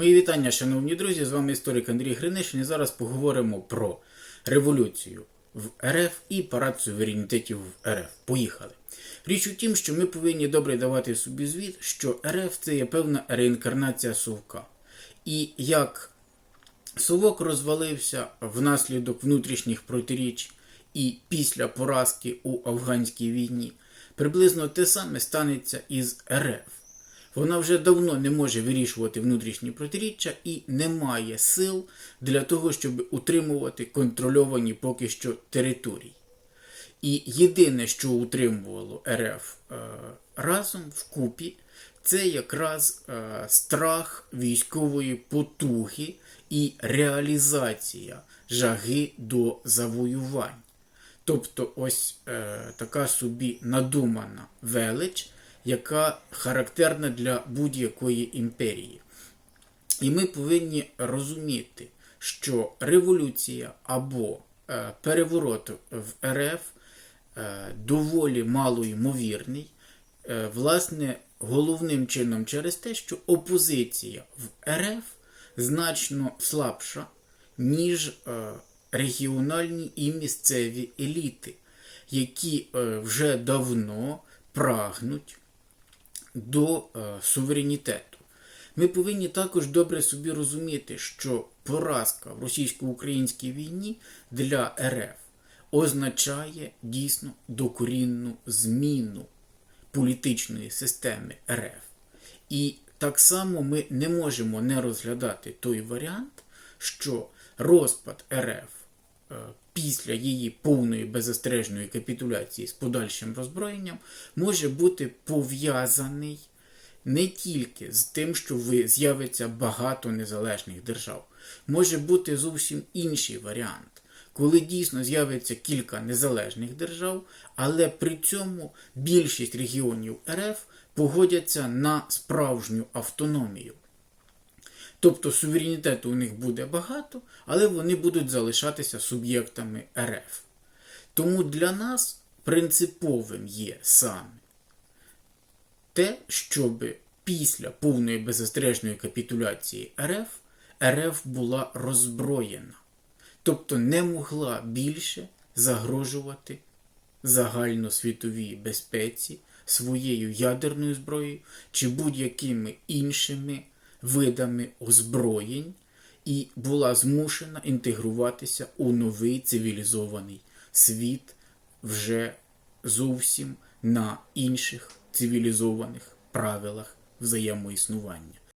Мої вітання, шановні друзі, з вами історик Андрій Гринишин і зараз поговоримо про революцію в РФ і парад суверенітетів в РФ. Поїхали. Річ у тім, що ми повинні добре давати собі звіт, що РФ це є певна реінкарнація Совка. І як Совок розвалився внаслідок внутрішніх протиріч і після поразки у афганській війні, приблизно те саме станеться із РФ. Вона вже давно не може вирішувати внутрішні протиріччя і не має сил для того, щоб утримувати контрольовані поки що території. І єдине, що утримувало РФ е, разом вкупі, це якраз е, страх військової потуги і реалізація жаги до завоювань. Тобто ось е, така собі надумана велич, яка характерна для будь-якої імперії. І ми повинні розуміти, що революція або е, переворот в РФ е, доволі малоймовірний, е, власне, головним чином через те, що опозиція в РФ значно слабша, ніж регіональні і місцеві еліти, які вже давно прагнуть до е, суверенітету. Ми повинні також добре собі розуміти, що поразка в російсько-українській війні для РФ означає дійсно докорінну зміну політичної системи РФ. І так само ми не можемо не розглядати той варіант, що розпад РФ після її повної беззастережної капітуляції з подальшим роззброєнням може бути пов'язаний не тільки з тим, що з'явиться багато незалежних держав, може бути зовсім інший варіант, коли дійсно з'явиться кілька незалежних держав, але при цьому більшість регіонів РФ погодяться на справжню автономію. Тобто суверенітету у них буде багато, але вони будуть залишатися суб'єктами РФ. Тому для нас принциповим є саме те, щоб після повної беззастережної капітуляції РФ РФ була роззброєна, тобто не могла більше загрожувати загальносвітовій безпеці своєю ядерною зброєю чи будь-якими іншими видами озброєнь і була змушена інтегруватися у новий цивілізований світ вже зовсім на інших цивілізованих правилах взаємоіснування.